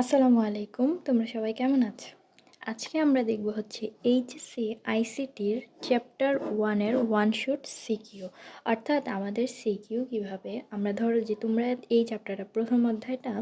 আসসালামু আলাইকুম, তোমরা সবাই কেমন আছো? আজকে আমরা দেখব হচ্ছে এইচএসসি আইসিটির চ্যাপ্টার ওয়ানের ওয়ান শুট সিকিউ অর্থাৎ আমাদের সিকিউ কীভাবে? আমরা ধরো যে তোমরা এই চ্যাপ্টারটা প্রথম অধ্যায়টা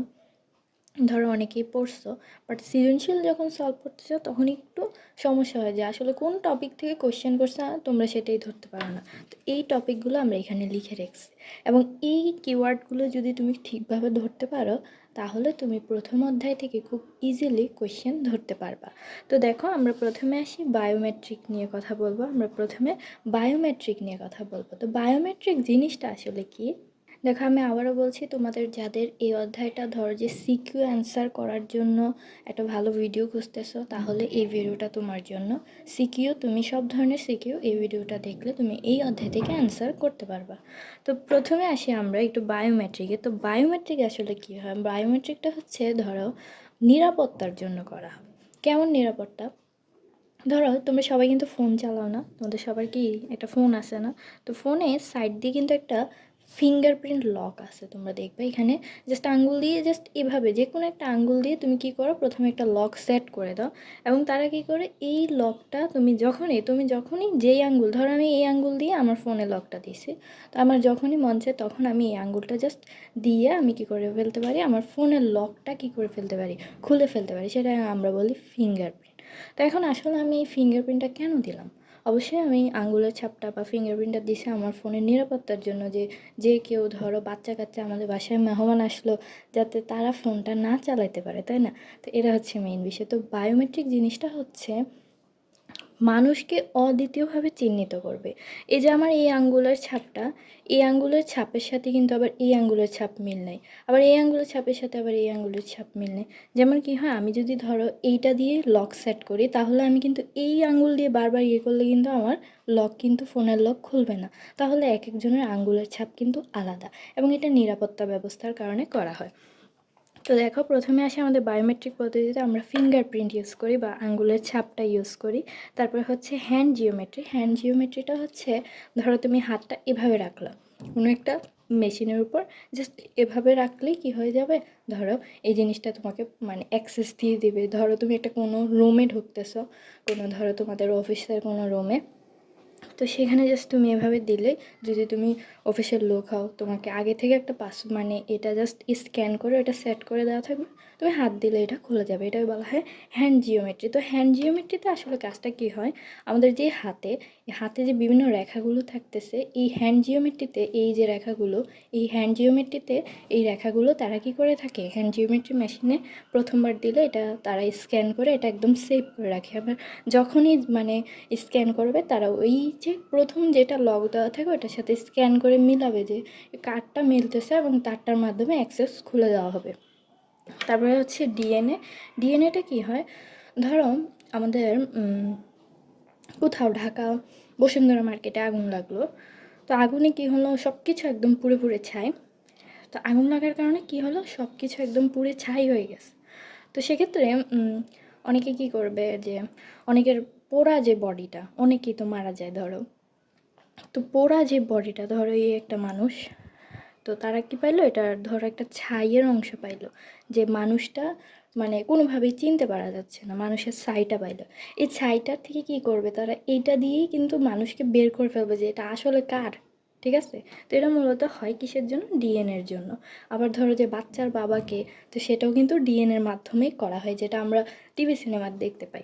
ধরো অনেকেই পড়ছো বাট সৃজনশীল যখন সলভ করতেছো, তখন একটু সমস্যা হয় যে আসলে কোন টপিক থেকে কোশ্চেন করছে তোমরা সেটাই ধরতে পারো না। তো এই টপিকগুলো আমরা এখানে লিখে রেখেছি। এবং এই কিওয়ার্ডগুলো যদি তুমি ঠিকভাবে ধরতে পারো তাহলে তুমি প্রথম অধ্যায় থেকে খুব ইজিলি কোয়েশ্চেন ধরতে পারবা। তো দেখো, আমরা প্রথমে আসি বায়োমেট্রিক নিয়ে কথা বলব। আমরা প্রথমে বায়োমেট্রিক নিয়ে কথা বলব। তো বায়োমেট্রিক জিনিসটা আসলে কি? দেখো, আমি আবারও বলছি, তোমাদের যাদের এই অধ্যায়টা ধরো যে সিকিউ অ্যান্সার করার জন্য একটা ভালো ভিডিও খুঁজতেছো, তাহলে এই ভিডিওটা তোমার জন্য। সিকিউ, তুমি সব ধরনের সিকিউ এই ভিডিওটা দেখলে তুমি এই অধ্যায় থেকে অ্যান্সার করতে পারবা। তো প্রথমে আসি আমরা একটু বায়োমেট্রিকে তো বায়োমেট্রিক আসলে কী হয়? বায়োমেট্রিকটা হচ্ছে ধরো নিরাপত্তার জন্য করা। কেমন নিরাপত্তা? ধরো, তোমরা সবাই কিন্তু ফোন চালাও না। তোমাদের সবার কি একটা ফোন আছে না? তো ফোনে সাইড দিয়ে কিন্তু একটা ফিঙ্গারপ্রিন্ট লক আছে, তোমরা দেখবে এখানে। জাস্ট আঙ্গুল দিয়ে জাস্ট এভাবে যে কোনো একটা আঙ্গুল দিয়ে তুমি কি করো, প্রথমে একটা লক সেট করে দাও। এবং তারা কি করে, এই লকটা তুমি যখনই তুমি যখনই যেই আঙ্গুল, ধরো আমি এই আঙ্গুল দিয়ে আমার ফোনে লকটা দিছি তো আমার যখনই মন চায় তখন আমি এই আঙ্গুলটা জাস্ট দিয়ে আমি কি করে ফেলতে পারি, আমার ফোনের লকটা কি করে ফেলতে পারি, খুলে ফেলতে পারি, সেটা আমরা বলি ফিঙ্গারপ্রিন্ট তো এখন আসলে আমি এই ফিঙ্গারপ্রিন্টটা কেন দিলাম? অবশ্যই আমি আঙ্গুলের ছাপটা বা ফিঙ্গারপ্রিন্টটা দিছি আমার ফোনের নিরাপত্তার জন্য যে যে কেউ ধরো বাচ্চা কাচ্চা আমাদের বাসায় মেহমান আসলো যাতে তারা ফোনটা না চালাইতে পারে, তাই না? তো এটা হচ্ছে মেইন বিষয়। তো বায়োমেট্রিক জিনিসটা হচ্ছে মানুষকে অদ্বিতীয়ভাবে চিহ্নিত করবে। এই যে আমার এই আঙ্গুলের ছাপটা, এই আঙ্গুলের ছাপের সাথে কিন্তু আবার এই আঙ্গুলের ছাপ মিল নেই। আবার এই আঙ্গুলের ছাপের সাথে আবার এই আঙ্গুলের ছাপ মিল নেই। যেমন কি হয়, আমি যদি ধরো এইটা দিয়ে লক সেট করি, তাহলে আমি কিন্তু এই আঙ্গুল দিয়ে বারবার ইয়ে করলে কিন্তু আমার লক কিন্তু ফোনের লক খুলবে না। তাহলে এক একজনের আঙ্গুলের ছাপ কিন্তু আলাদা এবং এটা নিরাপত্তা ব্যবস্থার কারণে করা হয়। তো দেখো, প্রথমে আসে আমাদের বায়োমেট্রিক পদ্ধতিতে আমরা ফিঙ্গারপ্রিন্ট ইউজ করি বা আঙ্গুলের ছাপটা ইউজ করি। তারপরে হচ্ছে হ্যান্ড জিওমেট্রি হ্যান্ড জিওমেট্রিটা হচ্ছে, ধরো তুমি হাতটা এভাবে রাখলা। কোনো একটা মেশিনের উপর জাস্ট এভাবে রাখলেই কি হয়ে যাবে? ধরো, এই জিনিসটা তোমাকে মানে অ্যাক্সেস দিয়ে দিবে। ধরো, তুমি একটা কোনো রুমে ঢুকতেছো। কোনো, ধরো তোমাদের অফিসের কোনো রুমে তো সেখানে জাস্ট তুমি এভাবে দিলে যদি তুমি অফিসের লোক হও, তোমাকে আগে থেকে একটা পাস মানে এটা জাস্ট স্ক্যান করে এটা সেট করে দেওয়া থাকবে, তুমি হাত দিলে এটা খোলা যাবে। এটাই বলা হয় হ্যান্ড জিওমেট্রি তো হ্যান্ড জিওমেট্রিতে আসলে কাজটা কী হয়? আমাদের যে হাতে হাতে যে বিভিন্ন রেখাগুলো থাকতেছে, এই হ্যান্ড জিওমেট্রিতে এই যে রেখাগুলো, এই হ্যান্ড জিওমেট্রিতে এই রেখাগুলো তারা কি করে থাকে? হ্যান্ড জিওমেট্রি মেশিনে প্রথমবার দিলে এটা তারা স্ক্যান করে, এটা একদম সেভ করে রাখে। আবার যখনই মানে স্ক্যান করবে, তারা ওই যে প্রথম যেটা লক দেওয়া থাকে ওটার সাথে স্ক্যান করে মিলাবে যে কার্ডটা মিলতেছে এবং তারটার মাধ্যমে অ্যাক্সেস খুলে দেওয়া হবে। তারপরে হচ্ছে ডিএনএ ডিএনএটা কি হয়? ধরো আমাদের কোথাও ঢাকা, বসুন্ধরা মার্কেটে আগুন লাগল। তো আগুনে কি হলো? সব কিছু একদম পুড়ে পুড়ে ছাই। তো আগুন লাগার কারণে কি হলো? সব কিছু একদম পুড়ে ছাই হয়ে গেছে। তো সেক্ষেত্রে অনেকে কি করবে যে, অনেকের পোড়া যে বডিটা, অনেকেই তো মারা যায়, ধরো। তো পোড়া যে বডিটা, ধরো এই একটা মানুষ, তো তারা কি পাইলো? এটা ধরো একটা ছাইয়ের অংশ পাইলো, যে মানুষটা মানে কোনোভাবেই চিনতে পারা যাচ্ছে না, মানুষের ছাইটা পাইলো। এই ছাইটার থেকে কি করবে? তারা এইটা দিয়েই কিন্তু মানুষকে বের করে ফেলবে যে এটা আসলে কার, ঠিক আছে? তো এটা মূলত হয় কিসের জন্য? ডিএনএর জন্য। আবার ধরো যে বাচ্চার বাবাকে, তো সেটাও কিন্তু ডিএনএর মাধ্যমেই করা হয়, যেটা আমরা টিভি সিনেমার দেখতে পাই।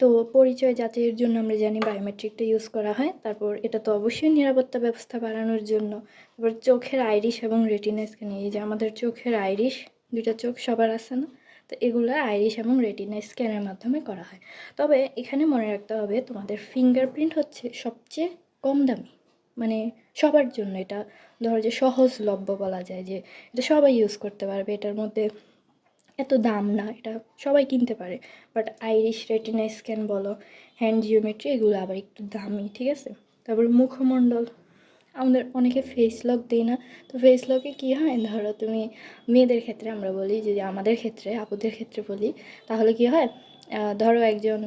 তো পরিচয় যাচাইয়ের জন্য আমরা জানি বায়োমেট্রিকটা ইউজ করা হয়। তারপর এটা তো অবশ্যই নিরাপত্তা ব্যবস্থা বাড়ানোর জন্য। তারপর চোখের আইরিশ এবং রেটিনা স্ক্যান এই যে আমাদের চোখের আইরিশ দুইটা চোখ সবার আছে না? তো এগুলো আইরিশ এবং রেটিনা স্ক্যানের মাধ্যমে করা হয়। তবে এখানে মনে রাখতে হবে, তোমাদের ফিঙ্গারপ্রিন্ট হচ্ছে সবচেয়ে কম দামি। মানে সবার জন্য এটা ধরো যে সহজলভ্য বলা যায় যে এটা সবাই ইউজ করতে পারবে। এটার মধ্যে এত দাম না, এটা সবাই কিনতে পারে। বাট আইরিশ রেটিনা স্ক্যান বলো হ্যান্ড জিওমেট্রি এগুলো আবার একটু দামি, ঠিক আছে? তারপর মুখমণ্ডল, আমাদের অনেকে ফেস লক দিই না। তো ফেস লকে কী হয়? ধরো তুমি মেয়েদের ক্ষেত্রে আমরা বলি, যদি আমাদের ক্ষেত্রে, আপুদের ক্ষেত্রে বলি, তাহলে কি হয়? ধরো একজন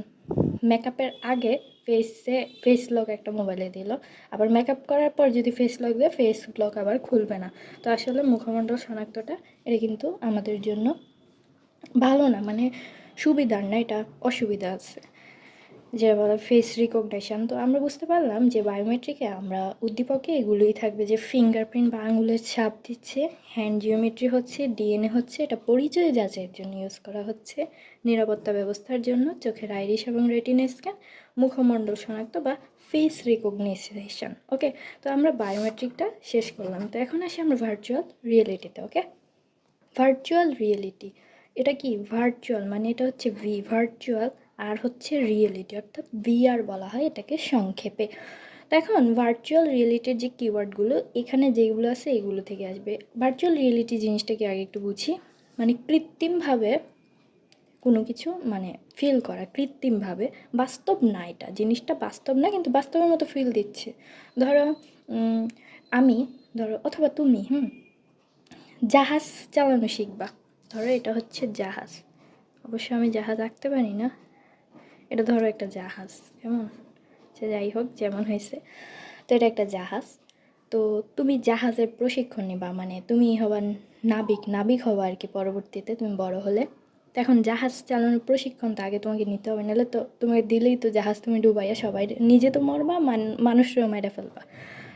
মেকআপের আগে ফেসে ফেস লক একটা মোবাইলে দিল। আবার মেকআপ করার পর যদি ফেস লক দেয় ফেস লক আবার খুলবে না। তো আসলে মুখমণ্ডল শনাক্তটা, এটা কিন্তু আমাদের জন্য ভালো না মানে সুবিধার না, এটা অসুবিধা আছে। যে বলে ফেস রিকগনিশন তো আমরা বুঝতে পারলাম যে বায়োমেট্রিকে আমরা উদ্দীপকে এগুলোই থাকবে, যে ফিঙ্গারপ্রিন্ট বা আঙুলের ছাপ দিচ্ছে হ্যান্ড জিওমেট্রি হচ্ছে ডিএনএ হচ্ছে, এটা পরিচয় যাচাইয়ের জন্য ইউজ করা হচ্ছে, নিরাপত্তা ব্যবস্থার জন্য, চোখের আইরিশ এবং রেটিনা স্ক্যান মুখমণ্ডল শনাক্ত বা ফেস রিকগনাইজেশন ওকে তো আমরা বায়োমেট্রিকটা শেষ করলাম। তো এখন আসি আমরা ভার্চুয়াল রিয়েলিটিতে ওকে ভার্চুয়াল রিয়েলিটি এটা কি ভার্চুয়াল মানে এটা হচ্ছে ভি ভার্চুয়াল আর হচ্ছে রিয়েলিটি অর্থাৎ ভিআর বলা হয় এটাকে সংক্ষেপে। দেখুন ভার্চুয়াল রিয়েলিটির যে কিওয়ার্ডগুলো এখানে যেগুলো আছে এগুলো থেকে আসবে। ভার্চুয়াল রিয়েলিটি জিনিসটাকে আগে একটু বুঝি। মানে কৃত্রিমভাবে কোনো কিছু মানে ফিল করা, কৃত্রিমভাবে। বাস্তব না এটা, জিনিসটা বাস্তব না, কিন্তু বাস্তবের মতো ফিল দিচ্ছে। ধরো আমি, ধরো, অথবা তুমি, হুম? জাহাজ চালানো শিখবা। ধরো এটা হচ্ছে জাহাজ। অবশ্য আমি জাহাজ আঁকতে পারি না। এটা ধরো একটা জাহাজ, কেমন? সে যাই হোক, যেমন হয়েছে। তো এটা একটা জাহাজ। তো তুমি জাহাজের প্রশিক্ষণ নিবা মানে তুমি হবা নাবিক নাবিক হবা আর কি পরবর্তীতে, তুমি বড় হলে। তো এখন জাহাজ চালানোর প্রশিক্ষণ তো আগে তোমাকে নিতে হবে, নাহলে তো তোমাকে দিলেই তো জাহাজ তুমি ডুবাইয়া সবাই নিজে তো মরবা, মান, মানুষরাও মেরে ফেলবা।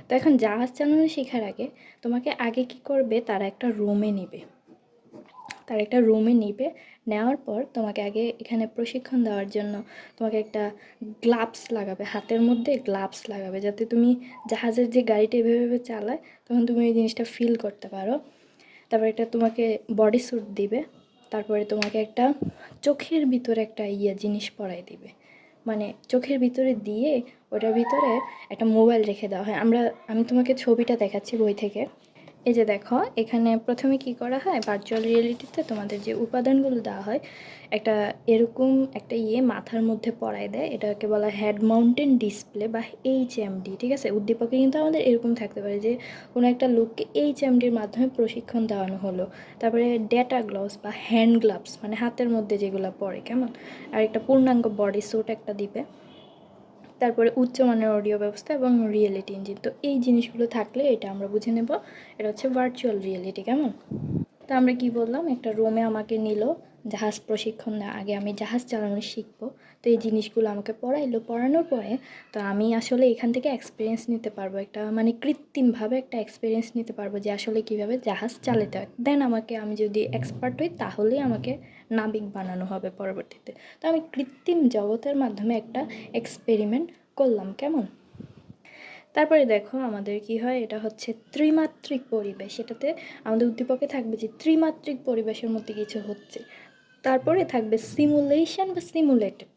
তো এখন জাহাজ চালানো শেখার আগে তোমাকে আগে কি করবে, তারা একটা রুমে নিবে। তার একটা রুমে নিবে। নেওয়ার পর তোমাকে আগে এখানে প্রশিক্ষণ দেওয়ার জন্য তোমাকে একটা গ্লাভস লাগাবে, হাতের মধ্যে গ্লাভস লাগাবে। যাতে তুমি জাহাজের যে গাড়িটা এভাবে চালায়, তখন তুমি ওই জিনিসটা ফিল করতে পারো। তারপর একটা তোমাকে বডি স্যুট দিবে। তারপরে তোমাকে একটা চোখের ভিতরে একটা ইয়ে জিনিস পরাই দিবে। মানে চোখের ভিতরে দিয়ে ওটার ভিতরে একটা মোবাইল রেখে দেওয়া হয়। আমরা, আমি তোমাকে ছবিটা দেখাচ্ছি বই থেকে। এই যে দেখো, এখানে প্রথমে কি করা হয়? ভার্চুয়াল রিয়েলিটিতে তোমাদের যে উপাদানগুলো দেওয়া হয়, একটা এরকম একটা ইয়ে মাথার মধ্যে পড়ায় দেয়। এটাকে বলা হেড মাউন্টেন ডিসপ্লে বা এইচ এমডি ঠিক আছে? উদ্দীপকে কিন্তু আমাদের এরকম থাকতে পারে যে, কোনো একটা লোককে এইচ এমডির মাধ্যমে প্রশিক্ষণ দেওয়ানো হলো। তারপরে ডেটা গ্লাভস বা হ্যান্ড গ্লাভস মানে হাতের মধ্যে যেগুলো পড়ে কেমন? আর একটা পূর্ণাঙ্গ বডি স্যুট একটা দিবে। তারপরে উচ্চমানের অডিও ব্যবস্থা এবং রিয়েলিটি ইঞ্জিন তো এই জিনিসগুলো থাকলে এটা আমরা বুঝে নেব। এটা হচ্ছে ভার্চুয়াল রিয়েলিটি কেমন? তো আমরা কি বললাম? একটা রুমে আমাকে নিল, জাহাজ প্রশিক্ষণ দেওয়া আগে আমি জাহাজ চালানো শিখব। তো এই জিনিসগুলো আমাকে পড়াইলো। পড়ানোর পরে তো আমি আসলে এখান থেকে এক্সপিরিয়েন্স নিতে পারব। একটা মানে কৃত্রিমভাবে একটা এক্সপিরিয়েন্স নিতে পারব যে আসলে কীভাবে জাহাজ চালাতে হয়। দেন আমাকে, আমি যদি এক্সপার্ট হই, তাহলেই আমাকে নাবিক বানানো হবে পরবর্তীতে। তো আমি কৃত্রিম জগতের মাধ্যমে একটা এক্সপেরিমেন্ট করলাম। কেমন? তারপরে দেখো আমাদের কি হয়? এটা হচ্ছে ত্রিমাত্রিক পরিবেশ। এটাতে আমাদের উদ্দীপকে থাকবে যে ত্রিমাত্রিক পরিবেশের মধ্যে কিছু হচ্ছে। তারপরে থাকবে সিমুলেশন বা সিমুলেটেড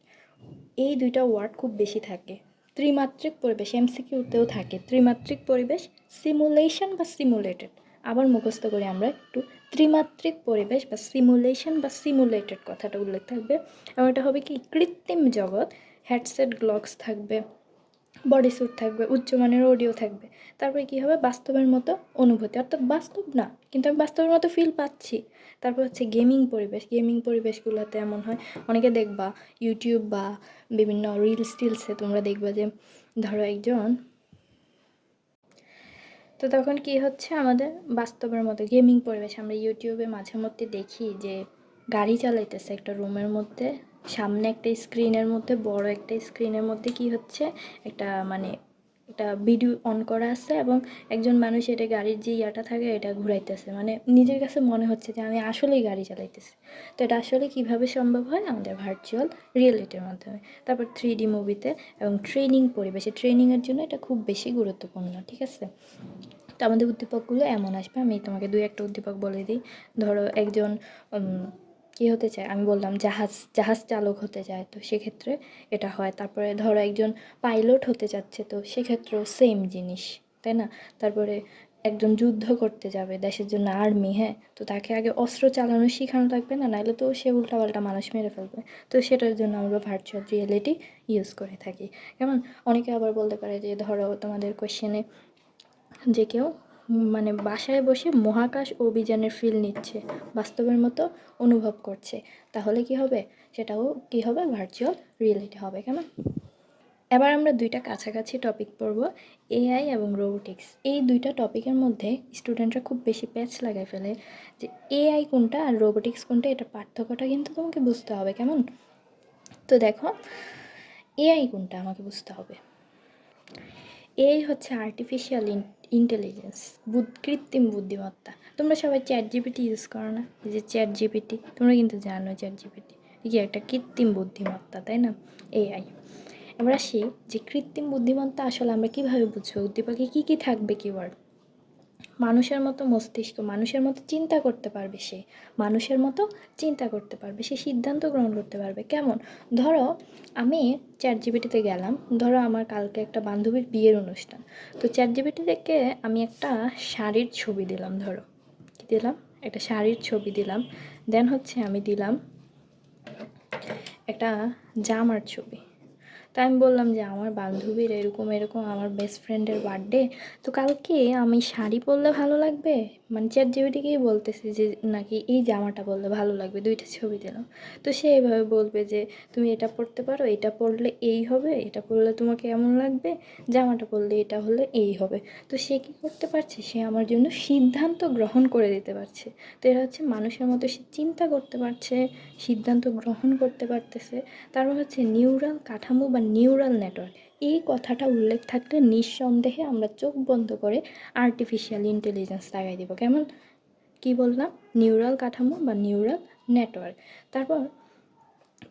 এই দুইটা ওয়ার্ড খুব বেশি থাকে। ত্রিমাত্রিক পরিবেশ এমসিকিউতেও থাকে। ত্রিমাত্রিক পরিবেশ সিমুলেশন বা সিমুলেটেড আবার মুখস্থ করি আমরা একটু। ত্রিমাত্রিক পরিবেশ বা সিমুলেশন বা সিমুলেটেড কথাটা উল্লেখ থাকবে। এবং এটা হবে কি? কৃত্রিম জগৎ। হেডসেট গ্লক্স থাকবে। বডি স্যুট থাকবে উচ্চমানের অডিও থাকবে। তারপরে কী হবে? বাস্তবের মতো অনুভূতি। অর্থাৎ বাস্তব না, কিন্তু আমি বাস্তবের মতো ফিল পাচ্ছি। তারপর হচ্ছে গেমিং পরিবেশ। গেমিং পরিবেশগুলোতে এমন হয়, অনেকে দেখবা ইউটিউব বা বিভিন্ন রিলস টিলসে তোমরা দেখবা যে, ধরো একজন তো তখন কি হচ্ছে আমাদের? বাস্তবের মতো গেমিং পরিবেশ। আমরা ইউটিউবে মাঝে মধ্যে দেখি যে, গাড়ি চালাইতেছে একটা রুমের মধ্যে। সামনে একটা স্ক্রিনের মধ্যে, বড় একটা স্ক্রিনের মধ্যে কি হচ্ছে, একটা মানে একটা ভিডিও অন করা আছে এবং একজন মানুষ এটা গাড়ির যে ইয়াটা থাকে এটা ঘুরাইতেছে। মানে নিজের কাছে মনে হচ্ছে যে আমি আসলেই গাড়ি চালাইতেছি। তো এটা আসলে কীভাবে সম্ভব হয়? আমাদের ভার্চুয়াল রিয়েলিটির মাধ্যমে। তারপর থ্রি ডি মুভিতে এবং ট্রেনিং পরিবেশে। ট্রেনিংয়ের জন্য এটা খুব বেশি গুরুত্বপূর্ণ, ঠিক আছে? তো আমাদের উদ্দীপকগুলো এমন আসবে। আমি তোমাকে দুই একটা উদ্দীপক বলে দিই। ধরো একজন কী হতে চায়? আমি বললাম, জাহাজ জাহাজ চালক হতে চায়। তো সেক্ষেত্রে এটা হয়। তারপরে ধরো একজন পাইলট হতে চাচ্ছে, তো সেক্ষেত্রেও সেম জিনিস, তাই না? তারপরে একজন যুদ্ধ করতে যাবে, দেশের জন্য আর্মি হ্যাঁ? তো তাকে আগে অস্ত্র চালানো শেখানো থাকবে না? নাহলে তো সে উল্টাপাল্টা মানুষ মেরে ফেলবে। তো সেটার জন্য আমরা ভার্চুয়াল রিয়েলিটি ইউজ করে থাকি। কেমন? অনেকে আবার বলতে পারে যে, ধরো তোমাদের কোয়েশ্চেনে যে কেউ মানে বাসায় বসে মহাকাশ অভিযানের ফিল নিচ্ছে, বাস্তবের মতো অনুভব করছে। তাহলে কি হবে? সেটাও কি হবে? ভার্চুয়াল রিয়েলিটি হবে, কেমন? এবার আমরা দুইটা কাছাকাছি টপিক পড়ব এআই এবং রোবোটিক্স এই দুইটা টপিকের মধ্যে স্টুডেন্টরা খুব বেশি প্যাচ লাগাই ফেলে যে এআই কোনটা আর রোবোটিক্স কোনটা, এটা পার্থক্যটা কিন্তু তোমাকে বুঝতে হবে, কেমন? তো দেখো এআই কোনটা আমাকে বুঝতে হবে? এআই হচ্ছে আর্টিফিশিয়াল ইন্টেলিজেন্স কৃত্রিম বুদ্ধিমত্তা। তোমরা সবাই চ্যাট জিপিটি ইউজ করো না? এই যে চ্যাট জিপিটি তোমরা কিন্তু জানো চ্যাট জিপিটি কি একটা কৃত্রিম বুদ্ধিমত্তা, তাই না? এআই আমরা আসি যে কৃত্রিম বুদ্ধিমত্তা আসলে আমরা কীভাবে বুঝব? উদ্দীপকে কী কী থাকবে কিওয়ার্ড মানুষের মতো মস্তিষ্ক, মানুষের মতো চিন্তা করতে পারবে সে, মানুষের মতো চিন্তা করতে পারবে, সে সিদ্ধান্ত গ্রহণ করতে পারবে। কেমন? ধরো, আমি চ্যাট জিবিটিতে গেলাম, ধরো আমার কালকে একটা বান্ধবীর বিয়ের অনুষ্ঠান। তো চ্যাট জিবিটি থেকে আমি একটা শাড়ির ছবি দিলাম, ধরো। কী দিলাম? একটা শাড়ির ছবি দিলাম। দেন হচ্ছে আমি দিলাম একটা জামার ছবি। তো আমি বললাম যে, আমার বান্ধবীর এরকম এরকম আমার বেস্ট ফ্রেন্ডের বার্থডে তো কালকে আমি শাড়ি পরলে ভালো লাগবে? মানে চ্যাট জিবিটিকেই বলতেছে যে, নাকি এই জামাটা পরলে ভালো লাগবে? দুইটা ছবি দিলাম তো সে এভাবে বলবে যে, তুমি এটা পরতে পারো, এটা পরলে এই হবে, এটা পরলে তোমাকে এমন লাগবে, জামাটা পরলে এটা হলে এই হবে। তো সে কী করতে পারছে? সে আমার জন্য সিদ্ধান্ত গ্রহণ করে দিতে পারছে। তো এরা হচ্ছে মানুষের মতো সে চিন্তা করতে পারছে, সিদ্ধান্ত গ্রহণ করতে পারতেছে। তারপর হচ্ছে নিউরাল কাঠামো বা নিউরাল নেটওয়ার্ক। এই কথাটা উল্লেখ থাকলে নিঃসন্দেহে আমরা চোখ বন্ধ করে আর্টিফিশিয়াল ইন্টেলিজেন্স লাগাই দিব। কেমন? কি বললাম? নিউরাল কাঠামো বা নিউরাল নেটওয়ার্ক তারপর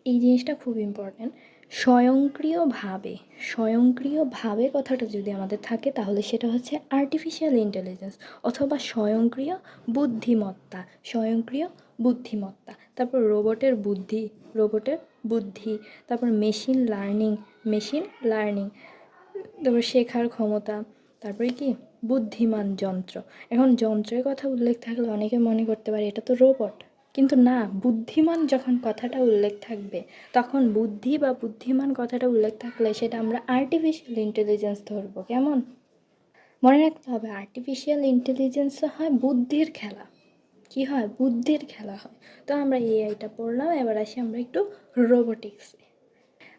এই জিনিসটা খুব ইম্পর্ট্যান্ট স্বয়ংক্রিয়ভাবে স্বয়ংক্রিয়ভাবে কথাটা যদি আমাদের থাকে, তাহলে সেটা হচ্ছে আর্টিফিশিয়াল ইন্টেলিজেন্স অথবা স্বয়ংক্রিয় বুদ্ধিমত্তা স্বয়ংক্রিয় বুদ্ধিমত্তা। তারপর রোবটের বুদ্ধি রোবটের বুদ্ধি। তারপর মেশিন লার্নিং মেশিন, লার্নিং, তারপর শেখার ক্ষমতা, তারপরে কি? বুদ্ধিমান যন্ত্র। এখন যন্ত্রের কথা উল্লেখ থাকলে অনেকে মনে করতে পারে এটা তো রোবট কিন্তু না, বুদ্ধিমান যখন কথাটা উল্লেখ থাকবে, তখন বুদ্ধি বা বুদ্ধিমান কথাটা উল্লেখ থাকলে সেটা আমরা আর্টিফিশিয়াল ইন্টেলিজেন্স ধরবো, কেমন? মনে রাখতে হবে আর্টিফিশিয়াল ইন্টেলিজেন্স হয় বুদ্ধির খেলা। কি হয়? বুদ্ধির খেলা হয়। তো আমরা এআইটা পড়লাম, এবার আসি আমরা একটু রোবোটিক্সে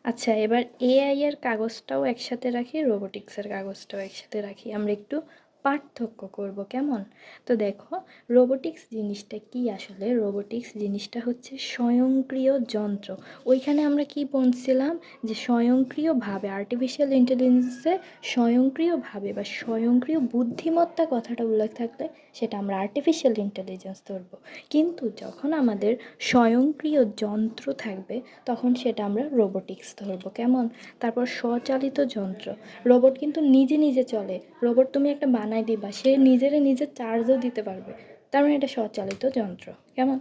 আচ্ছা এবার এআই এর কাগজটাও একসাথে রাখি রোবোটিক্সের কাগজটাও একসাথে রাখি। আমরা একটু পার্থক্য করব কেমন? তো দেখো রোবোটিক্স জিনিসটা কি আসলে? রোবোটিক্স জিনিসটা হচ্ছে স্বয়ংক্রিয় যন্ত্র। ওইখানে আমরা কি বলছিলাম? যে স্বয়ংক্রিয়ভাবে আর্টিফিশিয়াল ইন্টেলিজেন্সে স্বয়ংক্রিয়ভাবে বা স্বয়ংক্রিয় বুদ্ধিমত্তা কথাটা উল্লেখ থাকলে সেটা আমরা আর্টিফিশিয়াল ইন্টেলিজেন্স ধরবো। কিন্তু যখন আমাদের স্বয়ংক্রিয় যন্ত্র থাকবে, তখন সেটা আমরা রোবোটিক্স ধরবো। কেমন? তারপর স্বচালিত যন্ত্র। রোবট কিন্তু নিজে নিজে চলে। রোবট তুমি একটা বানাই দিবা, সে নিজেরে নিজে চার্জও দিতে পারবে। তার মানে এটা স্বচালিত যন্ত্র। কেমন?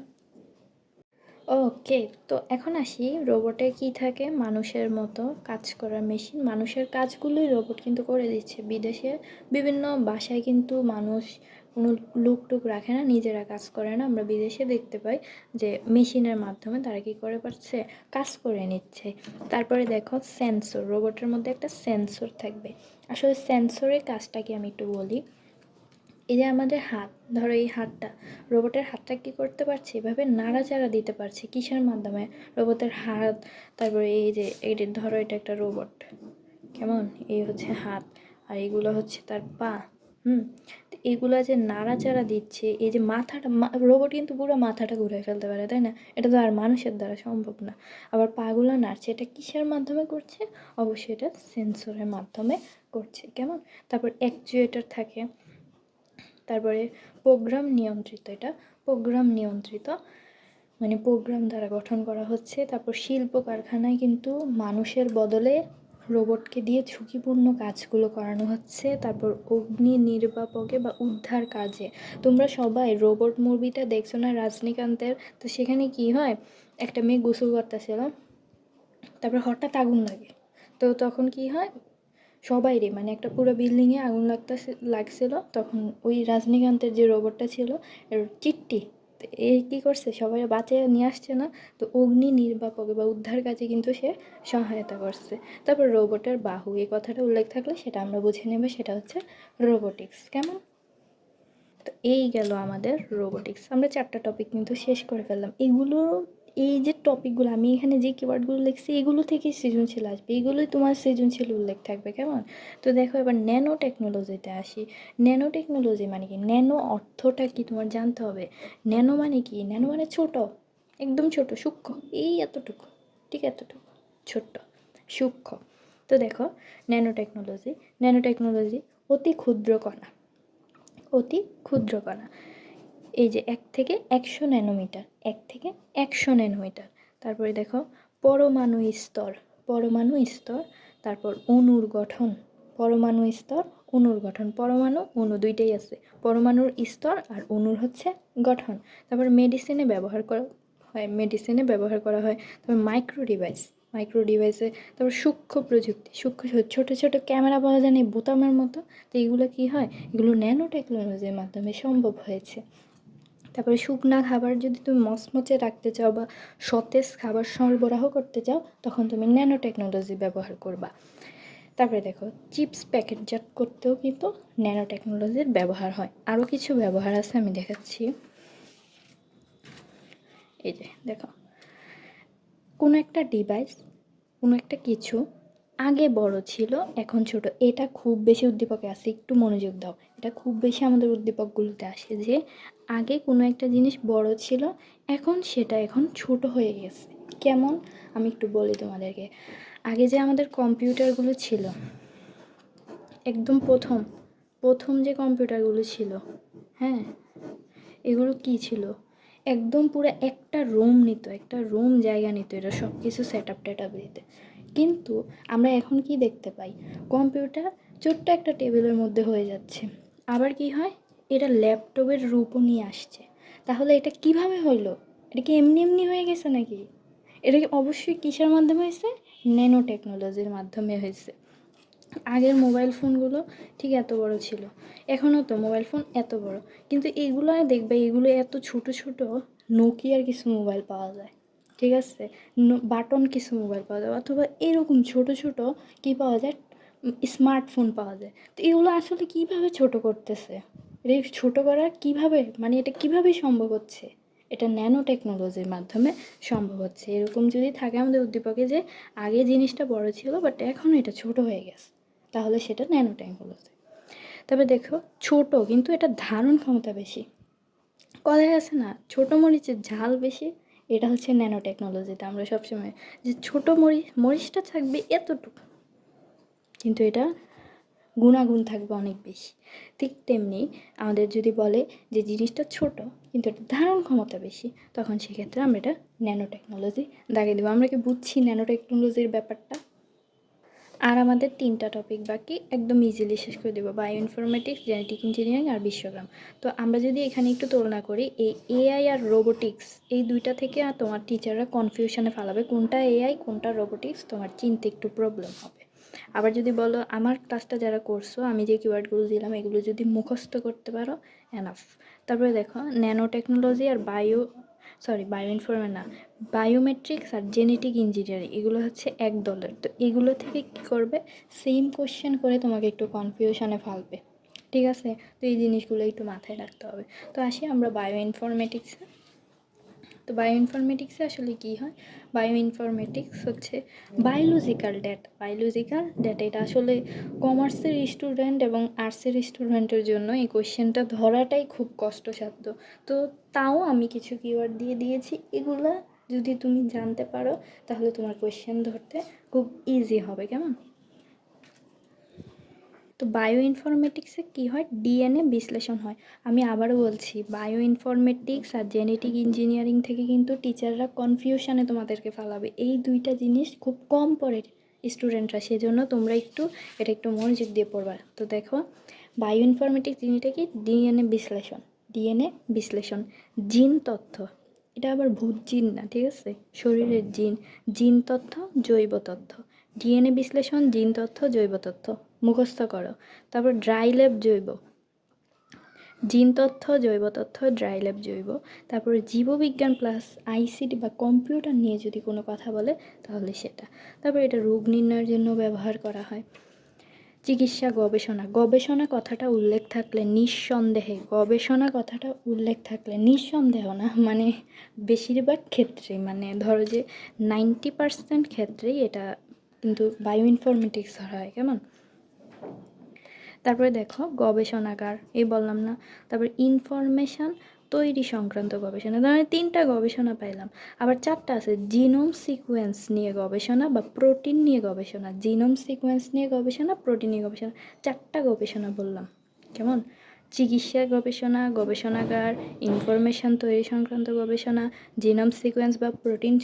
ওকে তো এখন আসি। রোবটে কি থাকে? মানুষের মতো কাজ করার মেশিন মানুষের কাজগুলোই রোবট কিন্তু করে দিচ্ছে। বিদেশে বিভিন্ন বাসায় কিন্তু মানুষ কোনো লুক টুক রাখে না, নিজেরা কাজ করে না। আমরা বিদেশে দেখতে পাই যে মেশিনের মাধ্যমে তারা কী করে পারছে? কাজ করে নিচ্ছে। তারপরে দেখো সেন্সর, রোবটের মধ্যে একটা সেন্সর থাকবে। আসলে সেন্সরের কাজটা কি আমি একটু বলি? এই যে আমাদের হাত, ধরো এই হাতটা, রোবটের হাতটা কি করতে পারছে? এভাবে নাড়াচাড়া দিতে পারছে কিসের মাধ্যমে? রোবটের হাত, তারপরে এই যে যে ধরো এটা একটা রোবট। কেমন? এই হচ্ছে হাত, আর এগুলো হচ্ছে তার পা। হুম, তো এগুলো যে নাড়াচাড়া দিচ্ছে, এই যে মাথাটা রোবট কিন্তু পুরো মাথাটা ঘুরে ফেলতে পারে, তাই না? এটা তো আর মানুষের দ্বারা সম্ভব না। আবার পাগুলো নাড়ছে, এটা কিসের মাধ্যমে করছে? অবশ্যই এটা সেন্সরের মাধ্যমে করছে, কেমন? তারপর অ্যাকচুয়েটার থাকে, তারপরে প্রোগ্রাম নিয়ন্ত্রিত, এটা প্রোগ্রাম নিয়ন্ত্রিত মানে প্রোগ্রাম দ্বারা গঠন করা হচ্ছে, তারপর শিল্প কারখানায় কিন্তু মানুষের বদলে রোবটকে দিয়ে ঝুঁকিপূর্ণ কাজগুলো করানো হচ্ছে। তারপর অগ্নি নির্বাপকে বা উদ্ধার কাজে। তোমরা সবাই রোবট মুভিটা দেখছ না রজনীকান্তের? তো সেখানে কি হয়? একটা মেয়ে গোসল করতেছিল। তারপর হঠাৎ আগুন লাগে। তো তখন কি হয়? সবাইরে মানে একটা পুরো বিল্ডিংয়ে আগুন লাগতেছে, লাগছিল। তখন ওই রজনীকান্তের যে রোবটটা ছিল চিট্টি তো এই কী করছে? সবাই বাঁচিয়ে নিয়ে আসছে না? তো অগ্নি নির্বাপক বা উদ্ধার কাজে কিন্তু সে সহায়তা করছে। তারপর রোবটের বাহু, এই কথাটা উল্লেখ থাকলে সেটা আমরা বুঝে নেব, সেটা হচ্ছে রোবোটিক্স। কেমন? তো এই গেল আমাদের রোবোটিক্স। আমরা চারটা টপিক কিন্তু শেষ করে ফেললাম। এগুলো এই যে টপিকগুলো আমি এখানে যে কিওয়ার্ডগুলো লিখছি, এগুলো থেকেই সৃজনশীল আসবে। এগুলোই তোমার সৃজনশীল উল্লেখ থাকবে, কেমন? তো দেখো এবার ন্যানো টেকনোলজিতে আসি। ন্যানো টেকনোলজি মানে কি? ন্যানো অর্থটা কি তোমার জানতে হবে? ন্যানো মানে কি? ন্যানো মানে ছোট, একদম ছোট, সূক্ষ্ম। এই এতটুকু, ঠিক এতটুকু, ছোট্ট, সূক্ষ্ম। তো দেখো ন্যানো টেকনোলজি ন্যানো টেকনোলজি অতি ক্ষুদ্র কণা, অতি ক্ষুদ্র কণা। এই যে এক থেকে একশো ন্যানোমিটার, এক থেকে একশো ন্যানোমিটার। তারপরে দেখো, পরমাণু স্তর পরমাণু স্তর, তারপর অণুর গঠন, পরমাণু স্তর অণুর গঠন, পরমাণু অণু দুইটাই আছে। পরমাণুর স্তর আর অণুর হচ্ছে গঠন। তারপর মেডিসিনে ব্যবহার করা হয় মেডিসিনে ব্যবহার করা হয়। তারপর মাইক্রো ডিভাইস মাইক্রো ডিভাইসে তারপর সূক্ষ্ম প্রযুক্তি, সূক্ষ্ম ছোটো ছোটো ক্যামেরা পাওয়া যায় না বোতামের মতো। তো এগুলো কী হয়? এগুলো ন্যানো টেকনোলজির মাধ্যমে সম্ভব হয়েছে। তারপরে শুকনা খাবার যদি তুমি মচমচে রাখতে চাও বা সতেজ খাবার সরবরাহ করতে চাও, তখন তুমি ন্যানো টেকনোলজি ব্যবহার করবা। তারপরে দেখো চিপস প্যাকেটজাত করতেও কিন্তু ন্যানো টেকনোলজির ব্যবহার হয়। আরও কিছু ব্যবহার আছে, আমি দেখাচ্ছি। এই যে, দেখো, কোনো একটা ডিভাইস কোনো একটা কিছু আগে বড় ছিল, এখন ছোট। এটা খুব বেশি উদ্দীপকে আসে একটু মনোযোগ দাও। এটা খুব বেশি আমাদের উদ্দীপকগুলোতে আসে যে, আগে কোনো একটা জিনিস বড় ছিল, এখন সেটা এখন ছোট হয়ে গেছে। কেমন? আমি একটু বলি তোমাদেরকে। আগে যে আমাদের কম্পিউটারগুলো ছিল, একদম প্রথম প্রথম যে কম্পিউটারগুলো ছিল হ্যাঁ এগুলো কি ছিল? একদম পুরো একটা রুম নিত, একটা রুম জায়গা নিত, এটা সব কিছু সেট আপ টেট আপ দিতে। কিন্তু আমরা এখন কি দেখতে পাই? কম্পিউটার ছোট্ট একটা টেবিলের মধ্যে হয়ে যাচ্ছে। আবার কি হয়? এটা ল্যাপটপের রূপও নিয়ে আসছে। তাহলে এটা কীভাবে হইল? এটা কি এমনি এমনি হয়ে গেছে নাকি? এটা কি অবশ্যই কিসের মাধ্যমে হয়েছে? ন্যানো টেকনোলজির মাধ্যমে হয়েছে। আগের মোবাইল ফোনগুলো ঠিক এত বড় ছিল। এখনও তো মোবাইল ফোন এত বড়। কিন্তু এগুলো দেখবে? এগুলো এত ছোট ছোট, নোকিয়ার কিছু মোবাইল পাওয়া যায়। ঠিক আছে? বাটন কিছু মোবাইল পাওয়া যায়, অথবা এরকম ছোট ছোট কী পাওয়া যায়? স্মার্টফোন পাওয়া যায়। তো এগুলো আসলে কীভাবে ছোট করতেছে? এটা ছোট করা কীভাবে মানে এটা কীভাবে সম্ভব হচ্ছে? এটা ন্যানো টেকনোলজির মাধ্যমে সম্ভব হচ্ছে। এরকম যদি থাকে আমাদের উদ্দীপকে যে আগে জিনিসটা বড় ছিল বাট এখন এটা ছোট হয়ে গেছে, তাহলে সেটা ন্যানো টেকনোলজি। তবে দেখো, ছোট কিন্তু এটা ধারণ ক্ষমতা বেশি। কথায় আছে না, ছোটো মরিচের ঝাল বেশি এটা হচ্ছে ন্যানো টেকনোলজিতে আমরা সবসময় যে ছোটো মরিচ মরিচটা থাকবে এতটুকু। কিন্তু এটা গুণাগুণ থাকবে অনেক বেশি। ঠিক তেমনি আমাদের যদি বলে যে জিনিসটা ছোট, কিন্তু এটা ধারণ ক্ষমতা বেশি, তখন সেক্ষেত্রে আমরা এটা ন্যানো টেকনোলজি দাগিয়ে দেবো। আমরা কি বুঝছি ন্যানো টেকনোলজির ব্যাপারটা? আর আমাদের তিনটা টপিক বাকি, একদম ইজিলি শেষ করে দেবো। বায়ো ইনফরমেটিক্স জেনেটিক ইঞ্জিনিয়ারিং আর বিশ্বগ্রাম। তো আমরা যদি এখানে একটু তুলনা করি এই এআই আর রোবোটিক্স এই দুইটা থেকে আর তোমার টিচাররা কনফিউশনে ফেলাবে, কোনটা এআই কোনটা রোবোটিক্স তোমার চিনতে একটু প্রবলেম হবে। আবার যদি বলো, আমার ক্লাসটা যারা করছ, আমি যে কিওয়ার্ডগুলো দিলাম, এগুলো যদি মুখস্থ করতে পারো এনাফ তারপরে দেখো ন্যানো টেকনোলজি আর বায়ো সরি বায়ো ইনফরমে না বায়োমেট্রিক্স আর জেনেটিক ইঞ্জিনিয়ারিং এগুলো হচ্ছে এক দলের। তো এগুলো থেকে কী করবে? সেম কোশ্চেন করে তোমাকে একটু কনফিউশনে ফেলবে। ঠিক আছে? তো এই জিনিসগুলো একটু মাথায় রাখতে হবে। তো আসি আমরা বায়ো ইনফরমেটিক্সে তো বায়ো ইনফরমেটিক্সে আসলে কী হয়? বায়ো ইনফরমেটিক্স হচ্ছে বায়োলজিক্যাল ডেটা বায়োলজিক্যাল ডেটা এটা আসলে কমার্সের স্টুডেন্ট এবং আর্টসের স্টুডেন্টের জন্য এই কোশ্চেনটা ধরাটাই খুব কষ্টসাধ্য। তো তাও আমি কিছু কিওয়ার্ড দিয়ে দিয়েছি, এগুলা যদি তুমি জানতে পারো তাহলে তোমার কোয়েশ্চেন ধরতে খুব ইজি হবে, কেমন? তো বায়ো ইনফরমেটিক্সে কী হয়? ডিএনএ বিশ্লেষণ হয়। আমি আবারও বলছি বায়ো ইনফরমেটিক্স আর জেনেটিক ইঞ্জিনিয়ারিং থেকে কিন্তু টিচাররা কনফিউশনে তোমাদেরকে ফেলাবে। এই দুইটা জিনিস খুব কম পড়ে স্টুডেন্টরা সেজন্য তোমরা একটু, এটা একটু মনোযোগ দিয়ে পড়বা। তো দেখো বায়ো ইনফরমেটিক্স জিনিসটা কি? ডিএনএ বিশ্লেষণ। ডিএনএ বিশ্লেষণ। জিন তথ্য। এটা আবার ভূত জিন না, ঠিক আছে? শরীরের জিন। জিন তথ্য, জৈব তথ্য। ডিএনএ বিশ্লেষণ, জিন তথ্য, জৈব তথ্য। মুখস্থ করো। তারপর ড্রাই জৈব। জিন তথ্য, জৈব তথ্য ড্রাই জৈব। তারপরে জীববিজ্ঞান প্লাস আইসিটি বা কম্পিউটার নিয়ে যদি কোনো কথা বলে, তাহলে সেটা। তারপর এটা রোগ নির্ণয়ের জন্য ব্যবহার করা হয়। চিকিৎসা, গবেষণা। গবেষণা কথাটা উল্লেখ থাকলে নিঃসন্দেহে, গবেষণা কথাটা উল্লেখ থাকলে নিঃসন্দেহ না মানে বেশিরভাগ ক্ষেত্রে মানে ধরো যে নাইনটি পার্সেন্ট ক্ষেত্রেই এটা কিন্তু বায়ো ইনফরমেটিক্স হয়, কেমন? তারপরে দেখো গবেষণাগার, এই বললাম না। তারপর ইনফরমেশান তৈরি সংক্রান্ত গবেষণা ধরনের তিনটা গবেষণা পাইলাম। আবার চারটা আছে জিনোম সিকোয়েন্স নিয়ে গবেষণা বা প্রোটিন নিয়ে গবেষণা জিনোম সিকোয়েন্স নিয়ে গবেষণা প্রোটিন নিয়ে গবেষণা, চারটা গবেষণা বললাম। কেমন? চিকিৎসা গবেষণা, গবেষণাগার ইনফরমেশন তৈরি সংক্রান্ত গবেষণা জিনোম সিকোয়েন্স বা প্রোটিন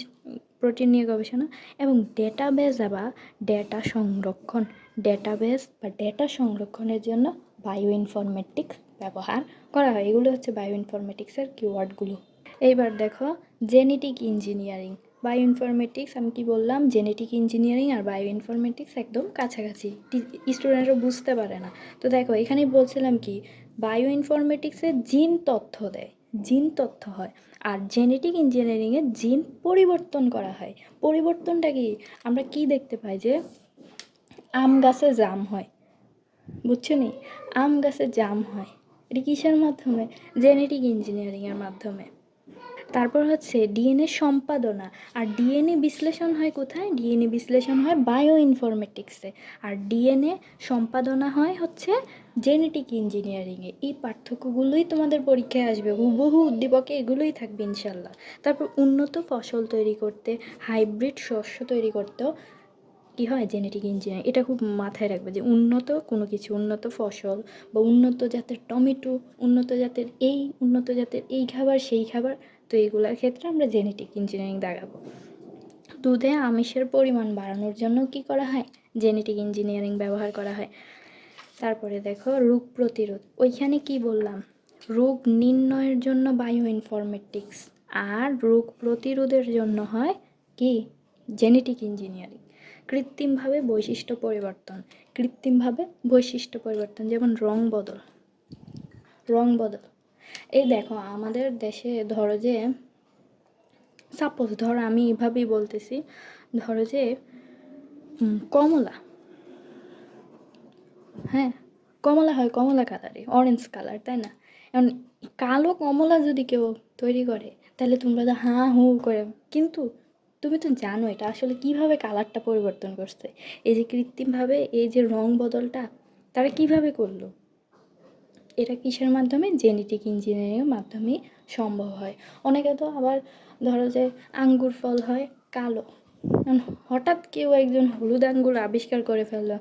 প্রোটিন নিয়ে গবেষণা এবং ডেটাবেস বা ডেটা সংরক্ষণ। ডেটাবেস বা ডেটা সংরক্ষণের জন্য বায়ো ইনফরমেটিক্স ব্যবহার করা হয়। এগুলো হচ্ছে বায়ো ইনফরমেটিক্সের কিওয়ার্ডগুলো এইবার দেখো জেনেটিক ইঞ্জিনিয়ারিং বায়ো ইনফরমেটিক্স আমি কি বললাম? জেনেটিক ইঞ্জিনিয়ারিং আর বায়ো ইনফরমেটিক্স একদম কাছাকাছি। স্টুডেন্টরা বুঝতে পারে না। তো দেখো এখানেই বলছিলাম কি? বায়ো ইনফরমেটিক্সে জিন তথ্য দেয়। জিন তথ্য হয়। আর জেনেটিক ইঞ্জিনিয়ারিংয়ে জিন পরিবর্তন করা হয়। পরিবর্তনটা কি? আমরা কি দেখতে পাই যে আম গাছে জাম হয়। বুঝছ নি? আম গাছে জাম হয়। এটা কিসের মাধ্যমে? জেনেটিক ইঞ্জিনিয়ারিংয়ের মাধ্যমে। তারপর হচ্ছে ডিএনএ সম্পাদনা। আর ডিএনএ বিশ্লেষণ হয় কোথায়? ডিএনএ বিশ্লেষণ হয় বায়ো ইনফরমেটিক্সে আর ডিএনএ সম্পাদনা হয় হচ্ছে জেনেটিক ইঞ্জিনিয়ারিংয়ে এই পার্থক্যগুলোই তোমাদের পরীক্ষায় আসবে। হুবহু উদ্দীপকে এগুলোই থাকবে ইনশাল্লাহ তারপর উন্নত ফসল তৈরি করতে হাইব্রিড শস্য তৈরি করতেও কী হয়? জেনেটিক ইঞ্জিনিয়ারিং এটা খুব মাথায় রাখবে যে উন্নত কোনো কিছু, উন্নত ফসল বা উন্নত জাতের টমেটো, উন্নত জাতের এই, উন্নত জাতের এই খাবার, সেই খাবার তো এইগুলোর ক্ষেত্রে আমরা জেনেটিক ইঞ্জিনিয়ারিং দেখাবো দুধে আমিষের পরিমাণ বাড়ানোর জন্য কি করা হয়? জেনেটিক ইঞ্জিনিয়ারিং ব্যবহার করা হয়। তারপরে দেখো, রোগ প্রতিরোধ। ওইখানে কি বললাম? রোগ নির্ণয়ের জন্য বায়ো ইনফরমেটিক্স আর রোগ প্রতিরোধের জন্য হয় কি? জেনেটিক ইঞ্জিনিয়ারিং কৃত্রিমভাবে বৈশিষ্ট্য পরিবর্তন। কৃত্রিমভাবে বৈশিষ্ট্য পরিবর্তন, যেমন রং বদল। রং বদল। এই দেখো, আমাদের দেশে ধরো যে সাপোজ ধরো আমি এভাবেই বলতেছি, ধরো যে কমলা। হ্যাঁ কমলা হয় কমলা কালারে অরেঞ্জ কালার, তাই না? এখন কালো কমলা যদি কেউ তৈরি করে, তাহলে তোমরা তো হাঁ হু করে, কিন্তু তুমি তো জানো এটা আসলে কীভাবে কালারটা পরিবর্তন করছে। এই যে কৃত্রিমভাবে এই যে রং বদলটা, তারা কীভাবে করল? এটা কিসের মাধ্যমে? জেনেটিক ইঞ্জিনিয়ারিংয়ের মাধ্যমে সম্ভব হয়। অনেকে তো আবার ধরো যে আঙ্গুর ফল হয় কালো। হঠাৎ কেউ একজন হলুদ আঙ্গুর আবিষ্কার করে ফেলল।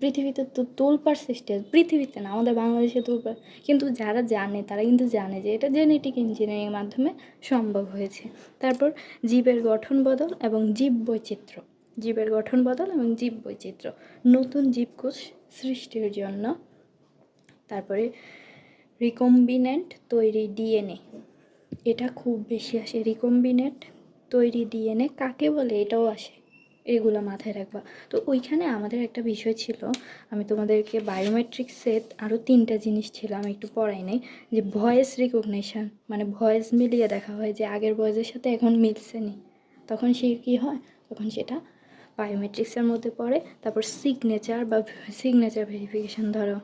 পৃথিবীতে তো তোলপার সৃষ্টি পৃথিবীতে না, আমাদের বাংলাদেশে তোলপার কিন্তু যারা জানে, তারা কিন্তু জানে যে এটা জেনেটিক ইঞ্জিনিয়ারিংয়ের মাধ্যমে সম্ভব হয়েছে। তারপর জীবের গঠন বদল এবং জীব বৈচিত্র্য। জীবের গঠন বদল এবং জীব বৈচিত্র্য। নতুন জীবকোষ সৃষ্টির জন্য। তারপরে রিকম্বিনেন্ট তৈরি ডিএনএ এটা খুব বেশি আসে। রিকম্বিনেন্ট তৈরি ডিএনএ কাকে বলে? এটাও আসে। এগুলো মাথায় রাখবা। তো ওইখানে আমাদের একটা বিষয় ছিল, আমি তোমাদেরকে বায়োমেট্রিক সেট আরও তিনটা জিনিস ছিল, আমি একটু পড়াই নাই, যে ভয়েস রিকগনিশন মানে ভয়েস মিলিয়ে দেখা হয় যে আগের ভয়েসের সাথে এখন মিলছে নি। তখন সে কী হয়? তখন সেটা বায়োমেট্রিক্সের মধ্যে পড়ে, তারপর সিগনেচার বা সিগনেচার ভেরিফিকেশান ধরো।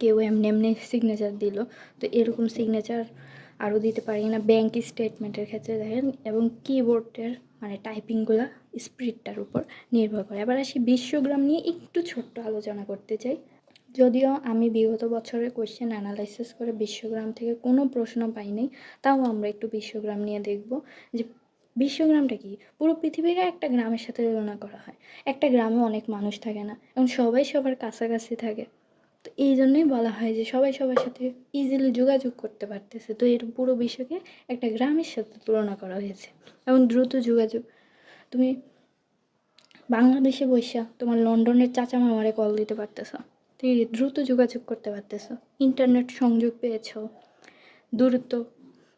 কেউ এমনি এমনি সিগনেচার দিল। তো এরকম সিগনেচার আরও দিতে পারি না ব্যাঙ্ক স্টেটমেন্টের ক্ষেত্রে দেখেন এবং কিবোর্ডের মানে টাইপিংগুলো স্পিডটার উপর নির্ভর করে। এবার আসি বিশ্বগ্রাম নিয়ে একটু ছোট্ট আলোচনা করতে চাই। যদিও আমি বিগত বছরের কোয়েশ্চেন অ্যানালাইসিস করে বিশ্বগ্রাম থেকে কোনো প্রশ্ন পাইনি তাও আমরা একটু বিশ্বগ্রাম নিয়ে দেখব যে বিশ্বগ্রামটা কি? পুরো পৃথিবীকে একটা গ্রামের সাথে তুলনা করা হয়। একটা গ্রামে অনেক মানুষ থাকে না, এবং সবাই সবার কাছাকাছি থাকে। এই জন্যই বলা হয় যে সবাই সবার সাথে ইজিলি যোগাযোগ করতে পারতেছে। তো এর পুরো বিষয়কে একটা গ্রামের সাথে তুলনা করা হয়েছে। এবং দ্রুত যোগাযোগ। তুমি বাংলাদেশে বৈশা তোমার লন্ডনের চাচা মামারে কল দিতে পারতেছ। তুমি দ্রুত যোগাযোগ করতে পারতেছ। ইন্টারনেট সংযোগ পেয়েছ। দূরত্ব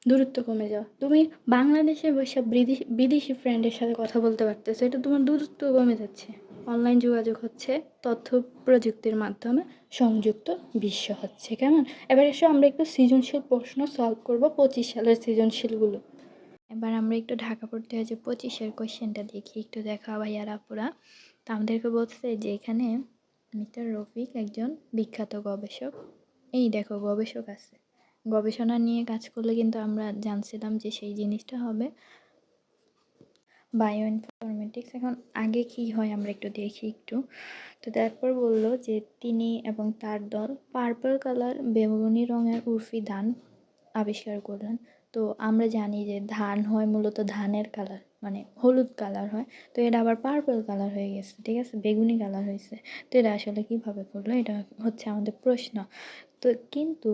দূরত্ব কমে যাও তুমি বাংলাদেশে বসে বিদেশি বিদেশি ফ্রেন্ডের সাথে কথা বলতে পারতেছো। এটা তোমার দূরত্ব কমে যাচ্ছে। অনলাইন যোগাযোগ হচ্ছে, তথ্য প্রযুক্তির মাধ্যমে সংযুক্ত বিশ্ব হচ্ছে। কেমন? এবার এসে আমরা একটু সৃজনশীল প্রশ্ন সলভ করব পঁচিশ সালের সৃজনশীলগুলো। এবার আমরা একটু ঢাকা পড়তে হয়েছে পঁচিশের কোয়েশ্চেনটা দেখি, একটু দেখা ভাইয়ার আপুরা। তো আমাদেরকে বলছে যে এখানে মিস্টার রফিক একজন বিখ্যাত গবেষক। এই দেখো গবেষক আছে। গবেষণা নিয়ে কাজ করলে কিন্তু আমরা জানছিলাম যে সেই জিনিসটা হবে। বায়ো ইনফরমেটিক্স এখন আগে কি হয় আমরা একটু দেখি একটু। তো তারপর বলল যে তিনি এবং তার দল পার্পল কালার বেগুনি রঙের উর্ফি ধান আবিষ্কার করলেন। তো আমরা জানি যে ধান হয় মূলত ধানের কালার মানে হলুদ কালার হয়। তো এটা আবার পার্পল কালার হয়ে গেছে, ঠিক আছে? বেগুনি কালার হয়েছে। তো এটা আসলে কীভাবে করল? এটা হচ্ছে আমাদের প্রশ্ন। তো কিন্তু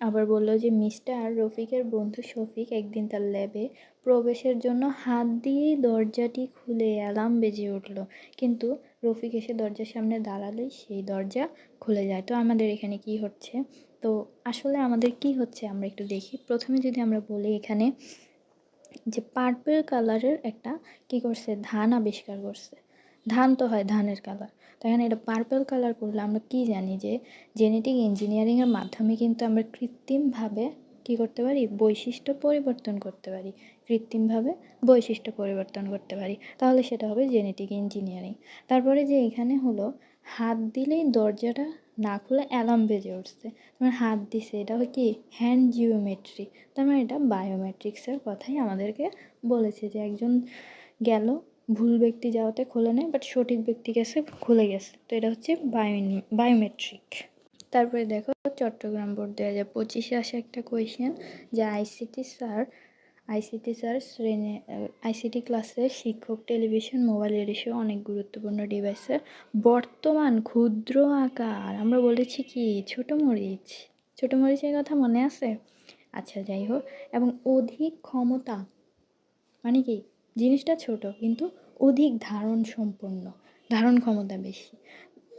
আবার বলল যে, মিস্টার রফিকের বন্ধু শফিক একদিন তার ল্যাবে প্রবেশের জন্য হাত দিয়েই দরজাটি খুলে অ্যালার্ম বেজে উঠল। কিন্তু রফিক এসে দরজার সামনে দাঁড়ালেই সেই দরজা খুলে যায়। তো আমাদের এখানে কি হচ্ছে? তো আসলে আমাদের কি হচ্ছে আমরা একটু দেখি। প্রথমে যদি আমরা বলি এখানে যে পার্পল কালারের একটা কি করছে? ধান আবিষ্কার করছে। ধান তো হয় ধানের কালার তো এখানে এটা পার্পল কালার করলে আমরা কি জানি যে জেনেটিক ইঞ্জিনিয়ারিংয়ের মাধ্যমে কিন্তু আমরা কৃত্রিমভাবে কি করতে পারি? বৈশিষ্ট্য পরিবর্তন করতে পারি। কৃত্রিমভাবে বৈশিষ্ট্য পরিবর্তন করতে পারি। তাহলে সেটা হবে জেনেটিক ইঞ্জিনিয়ারিং তারপরে যে এখানে হলো, হাত দিলেই দরজাটা না খুলে অ্যালার্ম বেজে উঠছে। তোমার হাত দিছে, এটা কি? হ্যান্ড জিওমেট্রি তার মানে এটা বায়োমেট্রিক্সের কথাই আমাদেরকে বলেছে যে একজন গেল ভুল ব্যক্তি যাওয়াতে খুলে নেয় বাট সঠিক ব্যক্তি গেছে, খুলে গেছে। তো এটা হচ্ছে বায়ো বায়োমেট্রিক তারপরে দেখো, চট্টগ্রাম বোর্ড দু হাজার পঁচিশে আসে একটা কোয়েশ্চেন যে আইসিটি স্যার আইসিটি স্যার শ্রেণি আইসিটি ক্লাসে শিক্ষক টেলিভিশন মোবাইল এডিশন অনেক গুরুত্বপূর্ণ ডিভাইসের বর্তমান ক্ষুদ্র আকার। আমরা বলেছি কি, ছোট মরিচ? ছোট মরিচের কথা মনে আছে? আচ্ছা যাই হোক। এবং অধিক ক্ষমতা মানে কি? জিনিসটা ছোট, কিন্তু অধিক ধারণ সম্পন্ন ধারণ ক্ষমতা বেশি।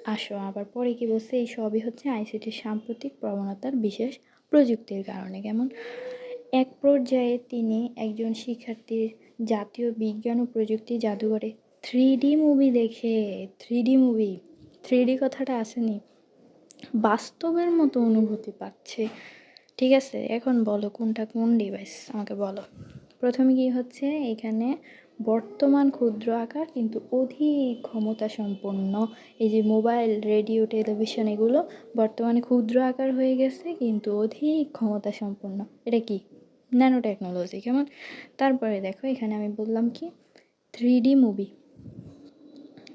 আসো, আবার পরে কি বলছে? এই সবই হচ্ছে আইসিটির সাম্প্রতিক প্রবণতার বিশেষ প্রযুক্তির কারণে। কেমন? এক পর্যায়ে তিনি একজন শিক্ষার্থীর জাতীয় বিজ্ঞান ও প্রযুক্তি জাদুঘরে থ্রি ডি মুভি দেখে three D movie three D কথাটা আসেনি, বাস্তবের মতো অনুভূতি পাচ্ছে। ঠিক আছে, এখন বলো কোনটা কোন ডিভাইস আমাকে বলো। প্রথমে কি হচ্ছে? এখানে বর্তমান ক্ষুদ্র আকার কিন্তু অধিক ক্ষমতা সম্পন্ন এই যে মোবাইল, রেডিও, টেলিভিশন এগুলো বর্তমানে ক্ষুদ্র আকার হয়ে গেছে কিন্তু অধিক ক্ষমতা সম্পন্ন এটা কি? ন্যানো টেকনোলজি কেমন? তারপরে দেখো, এখানে আমি বললাম কি? থ্রি মুভি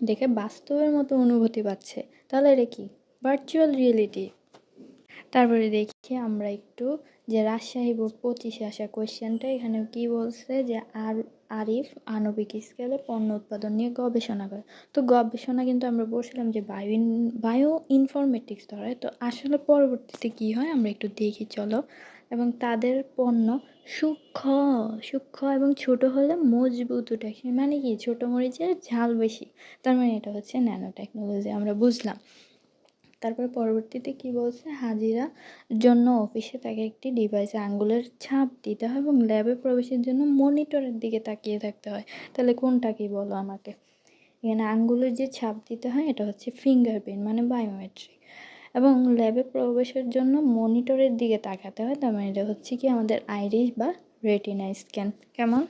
দেখে বাস্তবের মতো অনুভূতি পাচ্ছে। তাহলে এটা কি? ভার্চুয়াল রিয়েলিটি তারপরে দেখি আমরা একটু যে রাজশাহী বোর্ড পঁচিশে আসা কোয়েশ্চেনটা এখানে কি বলছে যে আর, আরিফ আণবিক স্কেলে পণ্য উৎপাদন নিয়ে গবেষণা করে। তো গবেষণা কিন্তু আমরা বলছিলাম যে বায়ো ইন, বায়ো ইনফরমেটিক্স ধরায় তো আসলে পরবর্তীতে কি হয় আমরা একটু দেখি, চলো। এবং তাদের পণ্য সূক্ষ্ম সূক্ষ্ম এবং ছোট হলে মজবুত মানে কি? ছোটো মরিচের ঝাল বেশি। তার মানে এটা হচ্ছে ন্যানো টেকনোলজি আমরা বুঝলাম। তারপর পরবর্তীতে কি বলছে? হাজিরা জন্য অফিসে তাকে একটি ডিভাইসে আঙ্গুলের ছাপ দিতে হয় এবং ল্যাবে প্রবেশের জন্য মনিটরের দিকে তাকিয়ে থাকতে হয়। তাহলে কোনটা কি বলো আমাকে? এখানে আঙ্গুলের যে ছাপ দিতে হয়, এটা হচ্ছে ফিঙ্গারপ্রিন্ট মানে বায়োমেট্রিক এবং ল্যাবে প্রবেশের জন্য মনিটরের দিকে তাকাতে হয়, তার মানে এটা হচ্ছে কি আমাদের আইরিশ বা রেটিনা স্ক্যান কেমন?